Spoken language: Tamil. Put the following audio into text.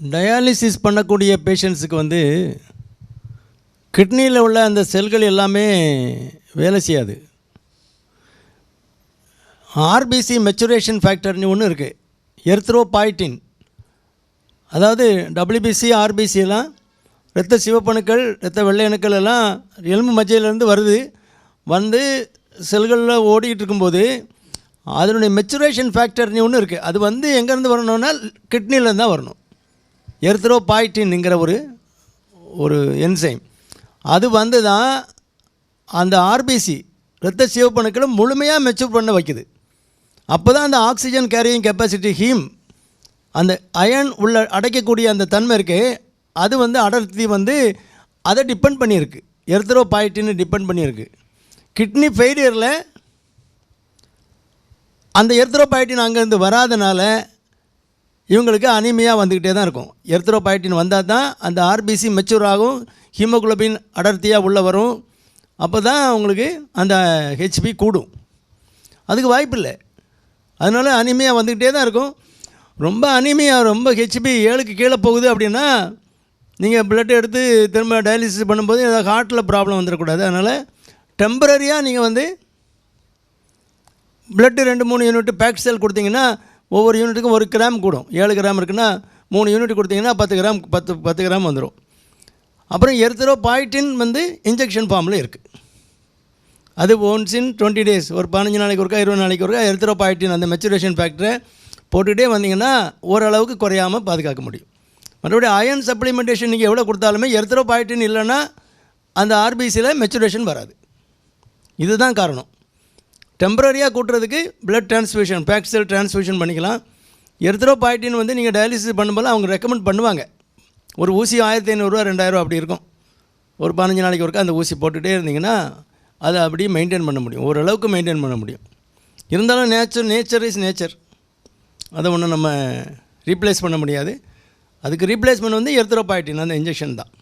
டயாலிசிஸ் பண்ணக்கூடிய பேஷண்ட்ஸுக்கு வந்து கிட்னியில் உள்ள அந்த செல்கள் எல்லாமே வேலை செய்யாது. ஆர்பிசி மெச்சுரேஷன் ஃபேக்டர்னு ஒன்று இருக்குது எர்த்ரோபாய்டின். அதாவது டபிள்யூபிசி ஆர்பிசி எல்லாம் இரத்த சிவப்பணுக்கள் இரத்த வெள்ளை அணுக்கள் எல்லாம் எலும்பு மஜ்ஜையிலேருந்து வருது. வந்து செல்களில் ஓடிக்கிட்டு இருக்கும்போது அதனுடைய மெச்சுரேஷன் ஃபேக்டர்னு ஒன்று இருக்குது அது வந்து எங்கேருந்து வரணும்னா கிட்னிலேருந்து தான் வரணும். எர்த்ரோபாய்டின்ங்கிற ஒரு ஒரு என்சைம் அது வந்து தான் அந்த ஆர்பிசி இரத்த சிவப்பணுக்களை முழுமையாக மெச்சூர் பண்ண வைக்குது. அப்போ தான் அந்த ஆக்சிஜன் கேரியிங் கெப்பாசிட்டி ஹீம் அந்த அயன் உள்ள அடைக்கக்கூடிய அந்த தன்மை இருக்கு. அது வந்து அடர்த்தி வந்து அதை டிபெண்ட் பண்ணியிருக்கு. எர்த்ரோபாய்டின்னு டிபெண்ட் பண்ணியிருக்கு. கிட்னி ஃபெயிலியரில் அந்த எர்த்ரோபாய்டின் அங்கேருந்து வராதனால இவங்களுக்கு அனிமையாக வந்துக்கிட்டே தான் இருக்கும். எர்த்ரோபயட்டின் வந்தால் தான் அந்த ஆர்பிசி மெச்சூர் ஆகும் ஹீமோகுளோபின் அடர்த்தியாக உள்ளே வரும். அப்போ தான் உங்களுக்கு அந்த ஹெச்பி கூடும். அதுக்கு வாய்ப்பு இல்லை. அதனால் அனிமையாக வந்துக்கிட்டே தான் இருக்கும். ரொம்ப அனிமையாக ரொம்ப ஹெச்பி ஏழுக்கு கீழே போகுது அப்படின்னா நீங்கள் பிளட் எடுத்து திரும்ப டயாலிசிஸ் பண்ணும்போது ஏதாவது ஹார்ட்டில் ப்ராப்ளம் வந்துடக்கூடாது. அதனால் டெம்பரரியாக நீங்கள் வந்து பிளட்டு ரெண்டு மூணு யூனிட் பேக் செல் கொடுத்தீங்கன்னா ஒவ்வொரு யூனிட்டுக்கும் ஒரு கிராம் கூடும். ஏழு கிராம் இருக்குன்னா மூணு யூனிட் கொடுத்தீங்கன்னா பத்து கிராம் பத்து பத்து கிராம் வந்துடும் அப்புறம் எர்த்தரோ பாய்டின் வந்து இன்ஜெக்ஷன் ஃபார்மில் இருக்குது அது ஒன்ஸ் இன் டுவெண்ட்டி டேஸ் ஒரு பதினஞ்சு நாளைக்கு ஒருக்கா இருபது நாளைக்கு ஒருக்கா எர்த்தரோ பாய்டின் அந்த மெச்சுரேஷன் ஃபேக்டரை போட்டுக்கிட்டே வந்தீங்கன்னா ஓரளவுக்கு குறையாமல் பாதுகாக்க முடியும். மறுபடியும் அயன் சப்ளிமெண்டேஷன் நீங்கள் எவ்வளோ கொடுத்தாலுமே எர்த்தரோ பாய்டின் இல்லைன்னா அந்த ஆர்பிசியில் மெச்சுரேஷன் வராது. இதுதான் காரணம். டெம்பரரியாக கூட்டுறதுக்கு blood transfusion packed cell transfusion பண்ணிக்கலாம். எர்த்ரோபாய்டின் வந்து நீங்கள் டயாலிசிஸ் பண்ணும்போது அவங்க ரெக்கமெண்ட் பண்ணுவாங்க. ஒரு ஊசி ஆயிரத்தி ஐநூறுரூவா ரெண்டாயிரரூவா அப்படி இருக்கும். ஒரு பதினஞ்சு நாளைக்கு ஒருக்கா அந்த ஊசி போட்டுகிட்டே இருந்தீங்கன்னா அதை அப்படியே மெயின்டைன் பண்ண முடியும். ஓரளவுக்கு மெயின்டைன் பண்ண முடியும். இருந்தாலும் நேச்சர் நேச்சர் இஸ் நேச்சர் அதை ஒன்றும் நம்ம ரீப்ளேஸ் பண்ண முடியாது. அதுக்கு ரீப்ளேஸ்மெண்ட் வந்து எர்த்ரோபாய்டின் அந்த இன்ஜெக்ஷன் தான்.